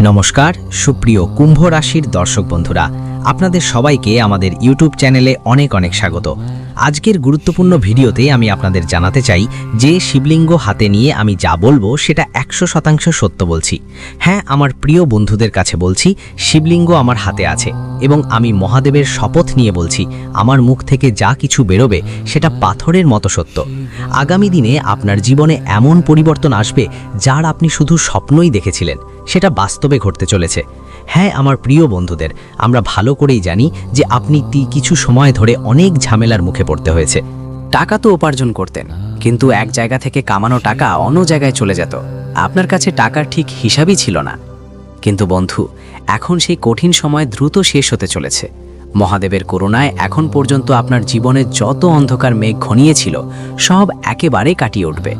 নমস্কার, সুপ্রিয় কুম্ভ রাশির দর্শক বন্ধুরা, আপনাদের সবাইকে আমাদের ইউটিউব চ্যানেলে অনেক অনেক স্বাগত। আজকের গুরুত্বপূর্ণ ভিডিওতে আমি আপনাদের জানাতে চাই, যে শিবলিঙ্গ হাতে নিয়ে আমি যা বলব সেটা একশো শতাংশ সত্য বলছি। হ্যাঁ আমার প্রিয় বন্ধুদের কাছে বলছি, শিবলিঙ্গ আমার হাতে আছে এবং আমি মহাদেবের শপথ নিয়ে বলছি, আমার মুখ থেকে যা কিছু বেরোবে সেটা পাথরের মতো সত্য। আগামী দিনে আপনার জীবনে এমন পরিবর্তন আসবে, যার আপনি শুধু স্বপ্নই দেখেছিলেন। সেটা বাস্তবে ঘটতে চলেছে। হ্যাঁ আমার প্রিয় বন্ধুদের, আমরা ভালো করেই জানি যে আপনি কিছু সময় ধরে অনেক ঝামেলার মুখে পড়তে হয়েছে। টাকা তো উপার্জন করতেন, কিন্তু এক জায়গা থেকে কামানো টাকা অন্য জায়গায় চলে যেত। আপনার কাছে টাকার ঠিক হিসাবই ছিল না। কিন্তু বন্ধু, এখন সেই কঠিন সময় দ্রুত শেষ হতে চলেছে। মহাদেবের করুণায় এখন পর্যন্ত আপনার জীবনে যত অন্ধকার মেঘ ঘনিয়েছিল, সব একেবারে কাটিয়ে উঠবে।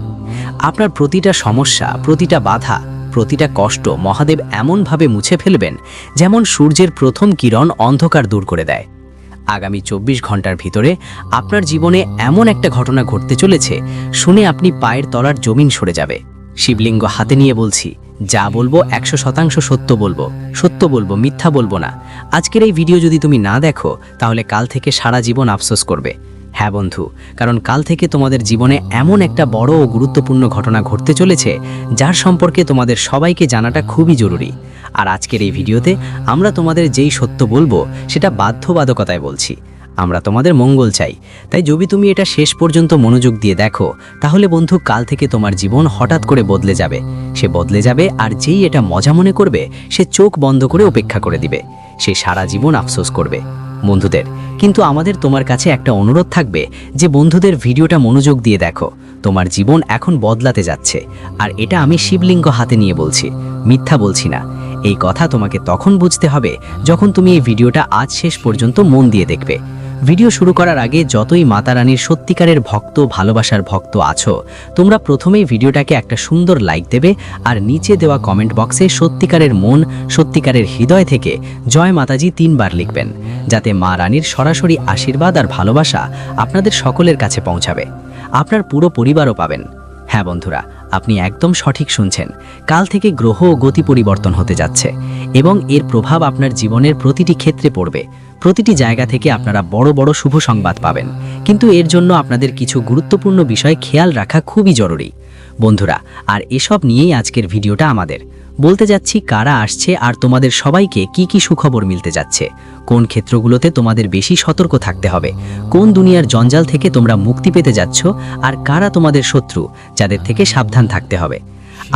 আপনার প্রতিটা সমস্যা, প্রতিটা বাধা প্রতিটা কষ্ট মহাদেব এমনভাবে মুছে ফেলবেন যেমন সূর্যের প্রথম কিরণ অন্ধকার দূর করে দেয়। আগামী চব্বিশ ঘণ্টার ভিতরে আপনার জীবনে এমন একটা ঘটনা ঘটতে চলেছে, শুনে আপনি পায়ের তলার জমিন সরে যাবে। শিবলিঙ্গ হাতে নিয়ে বলছি, যা বলব একশো শতাংশ সত্য বলব। সত্য বলব, মিথ্যা বলব না। আজকের এই ভিডিও যদি তুমি না দেখো, তাহলে কাল থেকে সারা জীবন আফসোস করবে। হ্যাঁ বন্ধু, কারণ কাল থেকে তোমাদের জীবনে এমন একটা বড় ও গুরুত্বপূর্ণ ঘটনা ঘটতে চলেছে, যার সম্পর্কে তোমাদের সবাইকে জানাটা খুবই জরুরি। আর আজকের এই ভিডিওতে আমরা তোমাদের যেই সত্য বলব, সেটা বাধ্যবাধকতায় বলছি। আমরা তোমাদের মঙ্গল চাই। তাই যদি তুমি এটা শেষ পর্যন্ত মনোযোগ দিয়ে দেখো, তাহলে বন্ধু কাল থেকে তোমার জীবন হঠাৎ করে বদলে যাবে। সে বদলে যাবে আর যেই এটা মজা মনে করবে, সে চোখ বন্ধ করে অপেক্ষা করে দিবে। সে সারা জীবন আফসোস করবে। বন্ধুদের। কিন্তু আমাদের তোমার কাছে একটা অনুরোধ থাকবে যে বন্ধুদের ভিডিওটা মনোযোগ দিয়ে দেখো। তোমার জীবন এখন বদলাতে যাচ্ছে। আর এটা আমি শিবলিঙ্গ হাতে নিয়ে বলছি। মিথ্যা বলছি না। এই কথা তোমাকে তখন বুঝতে হবে যখন তুমি এই ভিডিওটা আজ শেষ পর্যন্ত মন দিয়ে দেখবে। ভিডিও শুরু করার আগে যতই মাতা রানীর সত্যিকারের ভক্ত, ভালোবাসার ভক্ত আছো, তোমরা প্রথমেই ভিডিওটাকে একটা সুন্দর লাইক দেবে আর নিচে দেওয়া কমেন্ট বক্সে সত্যিকারের মন, সত্যিকারের হৃদয় থেকে জয় মাতাজি তিনবার লিখবেন, যাতে মা রানীর সরাসরি আশীর্বাদ আর ভালোবাসা আপনাদের সকলের কাছে পৌঁছাবে। আপনার পুরো পরিবারও পাবেন। হ্যাঁ বন্ধুরা, আপনি একদম সঠিক শুনছেন। কাল থেকে গ্রহ ও গতি পরিবর্তন হতে যাচ্ছে এবং এর প্রভাব আপনার জীবনের প্রতিটি ক্ষেত্রে পড়বে। প্রতিটি জায়গা থেকে আপনারা বড় বড় শুভ সংবাদ পাবেন। কিন্তু এর জন্য আপনাদের কিছু গুরুত্বপূর্ণ বিষয় খেয়াল রাখা খুবই জরুরি। বন্ধুরা, আর এসব নিয়েই আজকের ভিডিওটা আমাদের। বলতে যাচ্ছি কারা আসছে আর তোমাদের সবাইকে কি কি সুখবর মিলতে যাচ্ছে। কোন ক্ষেত্রগুলোতে তোমাদের বেশি সতর্ক থাকতে হবে। কোন দুনিয়ার জঞ্জাল থেকে তোমরা মুক্তি পেতে যাচ্ছ আর কারা তোমাদের শত্রু, যাদের থেকে সাবধান থাকতে হবে।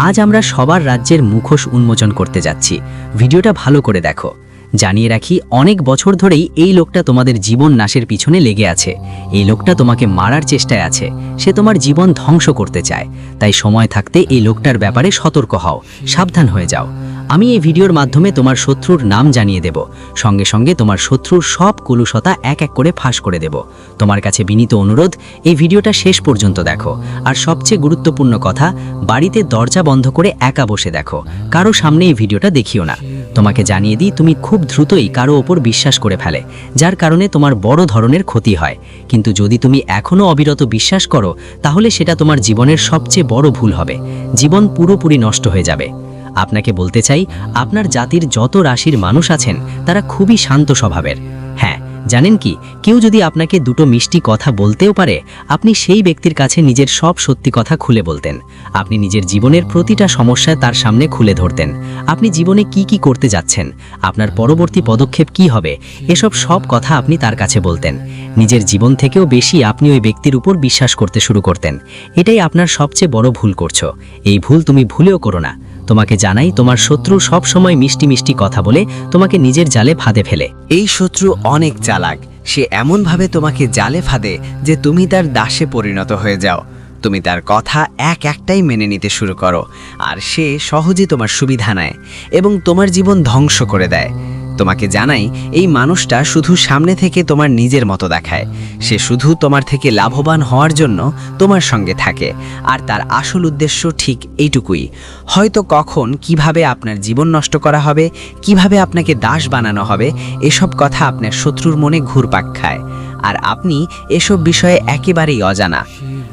আজ আমরা সবার রাজ্যের মুখোশ উন্মোচন করতে যাচ্ছি। ভিডিওটা ভালো করে দেখো। জানিয়ে রাখি, অনেক বছর ধরেই এই লোকটা তোমাদের জীবন নাশের পিছনে লেগে আছে। এই লোকটা তোমাকে মারার চেষ্টায় আছে। সে তোমার জীবন ধ্বংস করতে চায়। তাই সময় থাকতে এই লোকটার ব্যাপারে সতর্ক হও। সাবধান হয়ে যাও। আমি এই ভিডিওর মাধ্যমে তোমার শত্রুর নাম জানিয়ে দেব। সঙ্গে সঙ্গে তোমার শত্রুর সব কুলুষতা এক এক করে ফাঁস করে দেব। তোমার কাছে বিনীত অনুরোধ, এই ভিডিওটা শেষ পর্যন্ত দেখো। আর সবচেয়ে গুরুত্বপূর্ণ কথা, বাড়িতে দরজা বন্ধ করে একা বসে দেখো। কারও সামনে এই ভিডিওটা দেখিও না। তোমাকে জানিয়ে দিই, তুমি খুব দ্রুতই কারও ওপর বিশ্বাস করে ফেলে, যার কারণে তোমার বড় ধরনের ক্ষতি হয়। কিন্তু যদি তুমি এখনও অবিরত বিশ্বাস করো, তাহলে সেটা তোমার জীবনের সবচেয়ে বড় ভুল হবে। জীবন পুরোপুরি নষ্ট হয়ে যাবে। আপনাকে বলতে চাই, আপনার জাতির যত রাশির মানুষ আছেন, তারা খুবই শান্ত স্বভাবের। হ্যাঁ জানেন কি, কেউ যদি আপনাকে দুটো মিষ্টি কথা বলতেও পারে, আপনি সেই ব্যক্তির কাছে নিজের সব সত্যি কথা খুলে বলতেন। আপনি নিজের জীবনের প্রতিটা সমস্যায় তার সামনে খুলে ধরতেন। আপনি জীবনে কি কি করতে যাচ্ছেন? আপনার পরবর্তী পদক্ষেপ কি হবে? এসব সব কথা আপনি তার কাছে বলতেন। নিজের জীবন থেকেও বেশি আপনি ওই ব্যক্তির উপর বিশ্বাস করতে শুরু করতেন। এটাই আপনার সবচেয়ে বড় ভুল করছ। এই ভুল তুমি ভুলেও করো না। তোমাকে জানাই তোমার শত্রু সব সময় মিষ্টি মিষ্টি কথা বলে তোমাকে নিজের জালে ফাঁদে ফেলে। এই শত্রু অনেক চালাক। সে এমনভাবে তোমাকে জালে ফাঁদে যে তুমি তার দাসে পরিণত হয়ে যাও। তুমি তার কথা এক একটাই মেনে নিতে শুরু করো। আর সে সহজে তোমার সুবিধা নেয় এবং তোমার জীবন ধ্বংস করে দেয়। তোমাকে জানাই, এই মানুষটা শুধু সামনে থেকে তোমার নিজের মতো দেখায়। সে শুধু তোমার থেকে লাভবান হওয়ার জন্য তোমার সঙ্গে থাকে। আর তার আসল উদ্দেশ্য ঠিক এইটুকুই। হয়তো কখন কীভাবে আপনার জীবন নষ্ট করা হবে, কীভাবে আপনাকে দাস বানানো হবে, এসব কথা আপনার শত্রুর মনে ঘুরপাক খায়। আর আপনি এসব বিষয়ে একেবারেই অজানা।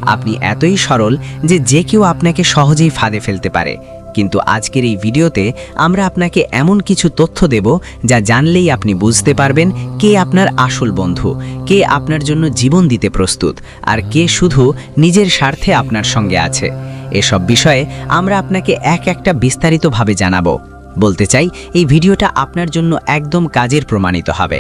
আপনি এতই সরল যে যে কেউ আপনাকে সহজেই ফাঁদে ফেলতে পারে। কিন্তু আজকের এই ভিডিওতে আমরা আপনাকে এমন কিছু তথ্য দেব যা জানলেই আপনি বুঝতে পারবেন কে আপনার আসল বন্ধু, কে আপনার জন্য জীবন দিতে প্রস্তুত, আর কে শুধু নিজের স্বার্থে আপনার সঙ্গে আছে। এসব বিষয়ে আমরা আপনাকে এক একটা বিস্তারিতভাবে জানাব। বলতে চাই, এই ভিডিওটা আপনার জন্য একদম কাজের প্রমাণিত হবে।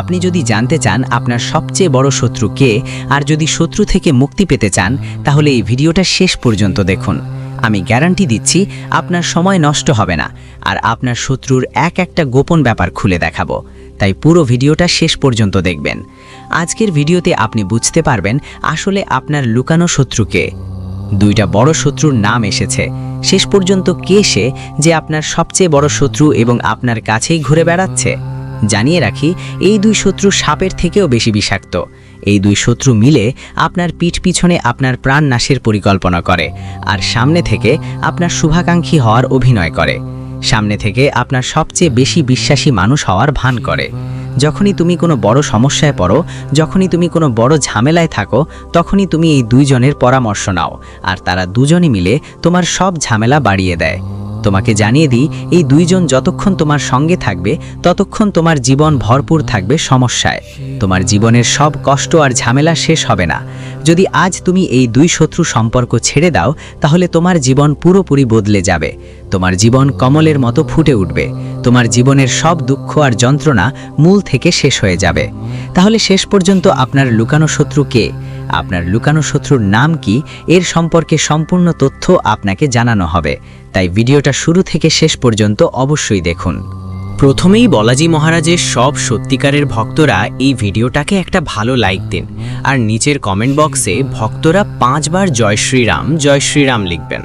আপনি যদি জানতে চান আপনার সবচেয়ে বড় শত্রু কে, আর যদি শত্রু থেকে মুক্তি পেতে চান, তাহলে এই ভিডিওটা শেষ পর্যন্ত দেখুন। আমি গ্যারান্টি দিচ্ছি আপনার সময় নষ্ট হবে না, আর আপনার শত্রুর এক একটা গোপন ব্যাপার খুলে দেখাবো। তাই পুরো ভিডিওটা শেষ পর্যন্ত দেখবেন। আজকের ভিডিওতে আপনি বুঝতে পারবেন আসলে আপনার লুকানো শত্রুকে দুইটা বড় শত্রুর নাম এসেছে। শেষ পর্যন্ত কে সে যে আপনার সবচেয়ে বড় শত্রু এবং আপনার কাছেই ঘুরে বেড়াচ্ছে? জানিয়ে রাখি, এই দুই শত্রু সাপের থেকেও বেশি বিষাক্ত। এই দুই শত্রু মিলে আপনার পিঠ পিছনে আপনার প্রাণ নাশের পরিকল্পনা করে, আর সামনে থেকে আপনার শুভাকাঙ্ক্ষী হওয়ার অভিনয় করে। সামনে থেকে আপনার সবচেয়ে বেশি বিশ্বাসী মানুষ হওয়ার ভান করে। যখনই তুমি কোনো বড় সমস্যায় পড়ো, যখনই তুমি কোনো বড় ঝামেলায় থাকো, তখনই তুমি এই দুইজনের পরামর্শ নাও, আর তারা দুজনই মিলে তোমার সব ঝামেলা বাড়িয়ে দেয়। তোমাকে জানিয়ে দিই, এই দুইজন যতক্ষণ তোমার সঙ্গে থাকবে, ততক্ষণ তোমার জীবন ভরপুর থাকবে সমস্যায়। তোমার জীবনের সব কষ্ট আর ঝামেলা শেষ হবে না। যদি আজ তুমি এই দুই শত্রু সম্পর্ক ছেড়ে দাও, তাহলে তোমার জীবন পুরোপুরি বদলে যাবে। তোমার জীবন কমলের মতো ফুটে উঠবে। তোমার জীবনের সব দুঃখ আর যন্ত্রণা মূল থেকে শেষ হয়ে যাবে। তাহলে শেষ পর্যন্ত আপনার লুকানো শত্রু কে? আপনার লুকানো শত্রুর নাম কি? এর সম্পর্কে সম্পূর্ণ তথ্য আপনাকে জানানো হবে। তাই ভিডিওটা শুরু থেকে শেষ পর্যন্ত অবশ্যই দেখুন। প্রথমেই বলাজি মহারাজের সব সত্যিকারের ভক্তরা এই ভিডিওটাকে একটা ভালো লাইক দিন আর নিচের কমেন্ট বক্সে ভক্তরা পাঁচবার জয় শ্রীরাম জয় শ্রীরাম লিখবেন।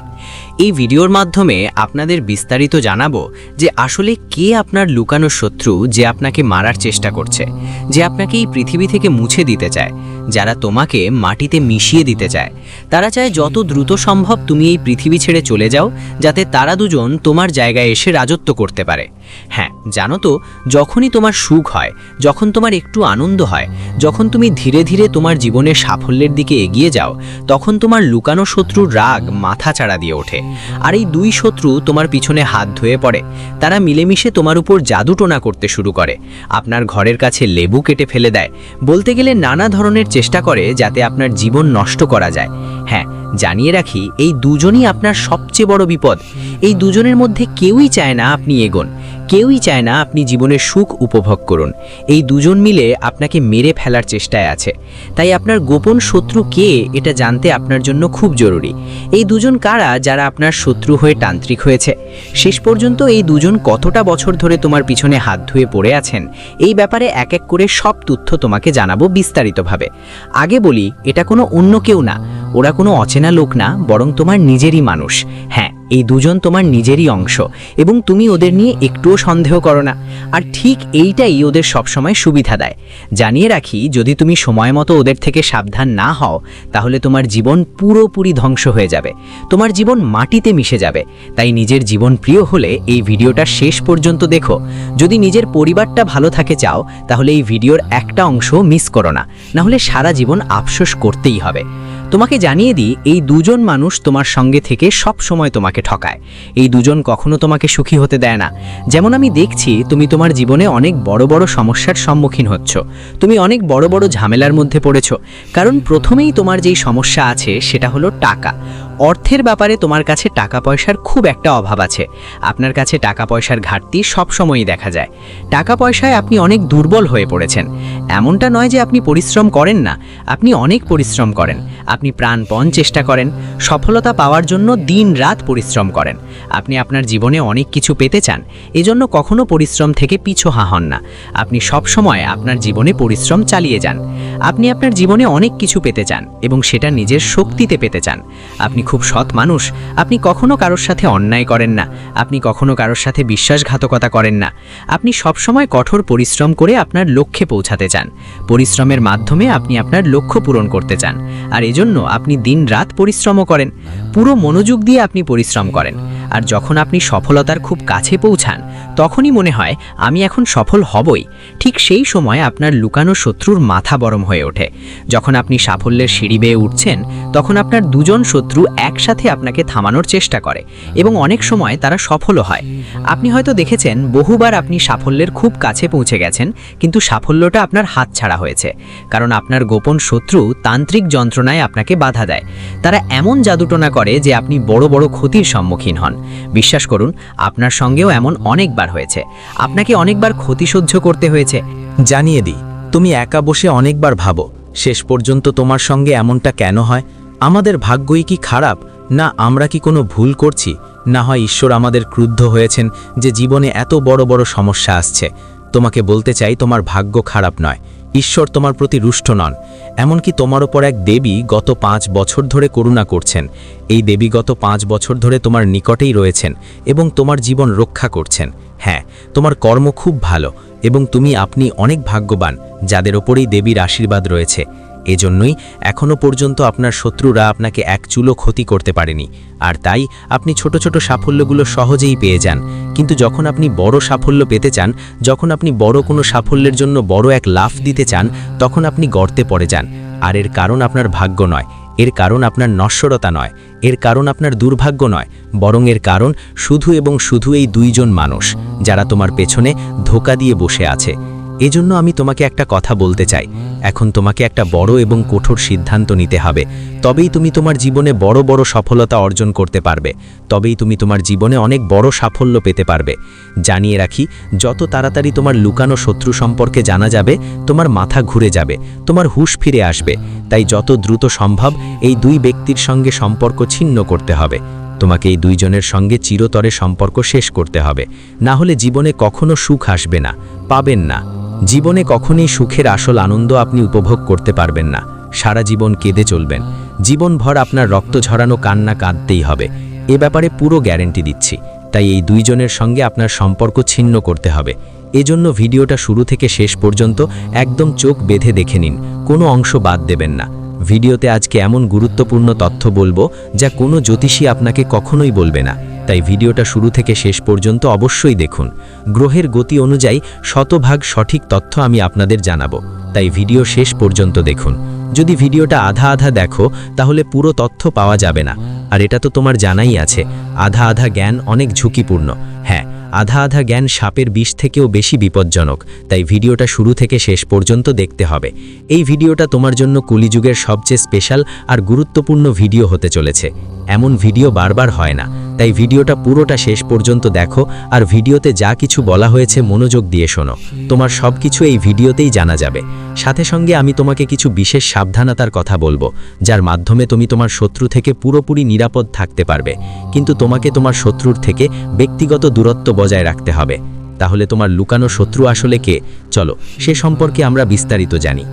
এই ভিডিওর মাধ্যমে আপনাদের বিস্তারিত জানাব যে আসলে কে আপনার লুকানো শত্রু যে আপনাকে মারার চেষ্টা করছে, যে আপনাকে এই পৃথিবী থেকে মুছে দিতে চায়, যারা তোমাকে মাটিতে মিশিয়ে দিতে চায়। তারা চায় যত দ্রুত সম্ভব তুমি এই পৃথিবী ছেড়ে চলে যাও, যাতে তারা দুজন তোমার জায়গায় এসে রাজত্ব করতে পারে। হ্যাঁ জানো তো, যখনই তোমার সুখ হয়, যখন তোমার একটু আনন্দ হয়, যখন তুমি ধীরে ধীরে তোমার জীবনের সাফল্যের দিকে এগিয়ে যাও, তখন তোমার লুকানো শত্রুর রাগ মাথা চাড়া দিয়ে ওঠে। আর এই দুই শত্রু তোমার পিছনে হাত ধুয়ে পড়ে। তারা মিলেমিশে তোমার উপর জাদুটোনা করতে শুরু করে। আপনার ঘরের কাছে লেবু কেটে ফেলে দেয়। বলতে গেলে নানা ধরনের চেষ্টা করে যাতে আপনার জীবন নষ্ট করা যায়। হ্যাঁ জানিয়ে রাখি, এই দুজনই আপনার সবচেয়ে বড় বিপদ। এই দুজনের মধ্যে কেউই চায় না আপনি এগোন। কেউই চায় না আপনি জীবনের সুখ উপভোগ করুন। এই দুজন মিলে আপনাকে মেরে ফেলার চেষ্টায় আছে। তাই আপনার গোপন শত্রু কে এটা জানতে আপনার জন্য খুব জরুরি। এই দুজন কারা যারা আপনার শত্রু হয়ে তান্ত্রিক হয়েছে? শেষ পর্যন্ত এই দুজন কতটা বছর ধরে তোমার পিছনে হাত ধুয়ে পড়ে আছেন? এই ব্যাপারে এক এক করে সব তথ্য তোমাকে জানাব বিস্তারিতভাবে। আগে বলি, এটা কোনো অন্য কেউ না। ওরা কোনো অচেনা লোক না, বরং তোমার নিজেরই মানুষ। হ্যাঁ এই দুজন তোমার নিজেরই অংশ এবং তুমি ওদের নিয়ে একটুও সন্দেহ করো না। আর ঠিক এইটাই ওদের সবসময় সুবিধা দেয়। জানিয়ে রাখি, যদি তুমি সময় মতো ওদের থেকে সাবধান না হও, তাহলে তোমার জীবন পুরোপুরি ধ্বংস হয়ে যাবে। তোমার জীবন মাটিতে মিশে যাবে। তাই নিজের জীবন প্রিয় হলে এই ভিডিওটা শেষ পর্যন্ত দেখো। যদি নিজের পরিবারটা ভালো থাকে চাও, তাহলে এই ভিডিওর একটা অংশ মিস করো না। নাহলে সারা জীবন আফসোস করতেই হবে। তোমাকে জানিয়ে দিই, এই দুজন মানুষ তোমার সঙ্গে থেকে সব সময় তোমাকে ঠকায়। এই দুজন কখনো তোমাকে সুখী হতে দেয় না। যেমন আমি দেখছি, তুমি তোমার জীবনে অনেক বড় বড় সমস্যার সম্মুখীন হচ্ছ। তুমি অনেক বড় বড় ঝামেলার মধ্যে পড়েছ। কারণ প্রথমেই তোমার যেই সমস্যা আছে, সেটা হলো টাকা। অর্থের ব্যাপারে তোমার কাছে টাকা পয়সার খুব একটা অভাব আছে। আপনার কাছে টাকা পয়সার ঘাটতি সবসময়ই দেখা যায়। টাকা পয়সায় আপনি অনেক দুর্বল হয়ে পড়েছেন। এমনটা নয় যে আপনি পরিশ্রম করেন না। আপনি অনেক পরিশ্রম করেন। আপনি প্রাণপণ চেষ্টা করেন, সফলতা পাওয়ার জন্য দিন রাত পরিশ্রম করেন। আপনি আপনার জীবনে অনেক কিছু পেতে চান, এজন্য কখনো পরিশ্রম থেকে পিছু হাহন না। আপনি সব সময় আপনার জীবনে পরিশ্রম চালিয়ে যান। আপনি আপনার জীবনে অনেক কিছু পেতে চান এবং সেটা নিজের শক্তিতে পেতে চান। আপনি খুব সৎ মানুষ, আপনি কখনো কারোর সাথে অন্যায় করেন না, আপনি কখনো কারোর সাথে বিশ্বাসঘাতকতা করেন না। আপনি সবসময় কঠোর পরিশ্রম করে আপনার লক্ষ্যে পৌঁছাতে চান। পরিশ্রমের মাধ্যমে আপনি আপনার লক্ষ্য পূরণ করতে চান। আর এজন্য আপনি দিন রাত পরিশ্রম করেন। পুরো মনোযোগ দিয়ে আপনি পরিশ্রম করেন। আর যখন আপনি সফলতার খুব কাছে পৌঁছান, তখনই মনে হয় আমি এখন সফল হবই। ঠিক সেই সময় আপনার লুকানো শত্রুর মাথা গরম হয়ে ওঠে। যখন আপনি সাফল্যের সিঁড়ি বেয়ে উঠছেন, তখন আপনার দুজন শত্রু একসাথে আপনাকে থামানোর চেষ্টা করে এবং অনেক সময় তারা সফলও হয়। আপনি হয়তো দেখেছেন, বহুবার আপনি সাফল্যের খুব কাছে পৌঁছে গেছেন, কিন্তু সাফল্যটা আপনার হাত ছাড়া হয়েছে। কারণ আপনার গোপন শত্রু তান্ত্রিক যন্ত্রণায় আপনাকে বাধা দেয়। তারা এমন জাদুটনা করে যে আপনি বড় বড় ক্ষতির সম্মুখীন হন। বিশ্বাস করুন, আপনার সঙ্গেও এমন অনেকবার হয়েছে। আপনাকে অনেকবার ক্ষতি সহ্য করতে হয়েছে। জানিয়ে দিই, তুমি একা বসে অনেকবার ভাবো, শেষ পর্যন্ত তোমার সঙ্গে এমনটা কেন হয়? আমাদের ভাগ্যই কি খারাপ? না, আমরা কি কোনো ভুল করছি? না হয় ঈশ্বর আমাদের ক্রুদ্ধ হয়েছেন যে জীবনে এত বড় বড় সমস্যা আসছে। তোমাকে বলতে চাই, তোমার ভাগ্য খারাপ নয়। ঈশ্বর তোমার প্রতি রুষ্ট নন, এমনকি তোমার ওপর এক দেবী গত পাঁচ বছর ধরে করুণা করছেন। এই দেবী গত পাঁচ বছর ধরে তোমার নিকটেই রয়েছেন এবং তোমার জীবন রক্ষা করছেন। হ্যাঁ তোমার কর্ম খুব ভালো এবং তুমি আপনি অনেক ভাগ্যবান, যাদের ওপরেই দেবীর আশীর্বাদ রয়েছে। এজন্যই এখনও পর্যন্ত আপনার শত্রুরা আপনাকে এক চুলো ক্ষতি করতে পারেনি। আর তাই আপনি ছোট ছোট সাফল্যগুলো সহজেই পেয়ে যান। কিন্তু যখন আপনি বড় সাফল্য পেতে চান, যখন আপনি বড় কোনো সাফল্যের জন্য বড় এক লাফ দিতে চান, তখন আপনি গর্তে পড়ে যান। আর এর কারণ আপনার ভাগ্য নয়। এর কারণ আপনার নশ্বরতা নয়। এর কারণ আপনার দুর্ভাগ্য নয়। বরং এর কারণ শুধু এবং শুধু এই দুইজন মানুষ, যারা তোমার পেছনে ধোকা দিয়ে বসে আছে। এজন্য আমি তোমাকে একটা কথা বলতে চাই। এখন তোমাকে একটা বড় এবং কঠোর সিদ্ধান্ত নিতে হবে। তবেই তুমি তোমার জীবনে বড় বড় সফলতা অর্জন করতে পারবে। তবেই তুমি তোমার জীবনে অনেক বড় সাফল্য পেতে পারবে। জানিয়ে রাখি, যত তাড়াতাড়ি তোমার লুকানো শত্রু সম্পর্কে জানা যাবে, তোমার মাথা ঘুরে যাবে, তোমার হুশ ফিরে আসবে। তাই যত দ্রুত সম্ভব এই দুই ব্যক্তির সঙ্গে সম্পর্ক ছিন্ন করতে হবে। তোমাকে এই দুইজনের সঙ্গে চিরতরে সম্পর্ক শেষ করতে হবে। না হলে জীবনে কখনো সুখ আসবে না, পাবেন না। জীবনে কখনই সুখের আসল আনন্দ আপনি উপভোগ করতে পারবেন না। সারা জীবন কেঁদে চলবেন। জীবনভর আপনার রক্ত ঝরানো কান্না কাঁদতেই হবে। এ ব্যাপারে পুরো গ্যারেন্টি দিচ্ছি। তাই এই দুইজনের সঙ্গে আপনার সম্পর্ক ছিন্ন করতে হবে। এজন্য ভিডিওটা শুরু থেকে শেষ পর্যন্ত একদম চোখ বেঁধে দেখে নিন। কোনো অংশ বাদ দেবেন না। ভিডিওতে আজকে এমন গুরুত্বপূর্ণ তথ্য বলব যা কোনো জ্যোতিষী আপনাকে কখনোই বলবে না। তাই ভিডিওটা শুরু থেকে শেষ পর্যন্ত অবশ্যই দেখুন। গ্রহের গতি অনুযায়ী শতভাগ সঠিক তথ্য আমি আপনাদের জানাব। তাই ভিডিও শেষ পর্যন্ত দেখুন। যদি ভিডিওটা আধা আধা দেখো, তাহলে পুরো তথ্য পাওয়া যাবে না। আর এটা তো তোমার জানাই আছে। আধা আধা জ্ঞান অনেক ঝুঁকিপূর্ণ। হ্যাঁ আধা আধা জ্ঞান সাপের বিষ থেকেও বেশি বিপজ্জনক, তাই ভিডিওটা শুরু থেকে শেষ পর্যন্ত দেখতে হবে। এই ভিডিওটা তোমার জন্য কলিযুগের সবচেয়ে স্পেশাল আর গুরুত্বপূর্ণ ভিডিও হতে চলেছে। এমন ভিডিও বারবার হয় না, তাই ভিডিওটা পুরোটা শেষ পর্যন্ত দেখো আর ভিডিওতে যা কিছু বলা হয়েছে মনোযোগ দিয়ে শোনো। তোমার সব কিছু এই ভিডিওতেই জানা যাবে। সাথে সঙ্গে আমি তোমাকে কিছু বিশেষ সাবধানতার কথা বলব, যার মাধ্যমে তুমি তোমার শত্রু থেকে পুরোপুরি নিরাপদ থাকতে পারবে। কিন্তু তোমাকে তোমার শত্রুর থেকে ব্যক্তিগত দূরত্ব বজায় রাখতে হবে। তাহলে তোমার লুকানো শত্রু আসলে কে? চলো, সে সম্পর্কে আমরা বিস্তারিত জানি।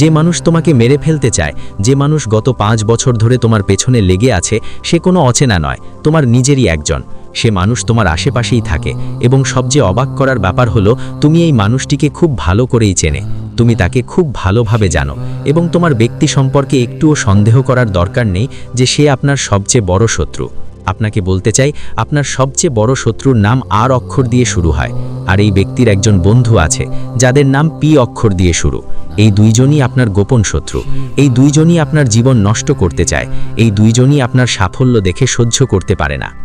যে মানুষ তোমাকে মেরে ফেলতে চায়, যে মানুষ গত পাঁচ বছর ধরে তোমার পেছনে লেগে আছে, সে কোনো অচেনা নয়, তোমার নিজেরই একজন। সে মানুষ তোমার আশেপাশেই থাকে এবং সবচেয়ে অবাক করার ব্যাপার হলো, তুমি এই মানুষটিকে খুব ভালো করেই চেনে। তুমি তাকে খুব ভালোভাবে জানো এবং তোমার ব্যক্তি সম্পর্কে একটুও সন্দেহ করার দরকার নেই যে সে আপনার সবচেয়ে বড় শত্রু। আপনাকে বলতে চাই, আপনার সবচেয়ে বড় শত্রুর নাম আর অক্ষর দিয়ে শুরু হয়। আর এই ব্যক্তির একজন বন্ধু আছে, যাদের নাম পি অক্ষর দিয়ে শুরু। এই দুইজনই আপনার গোপন শত্রু। এই দুইজনই আপনার জীবন নষ্ট করতে চায়। এই দুইজনই আপনার সাফল্য দেখে সহ্য করতে পারে না।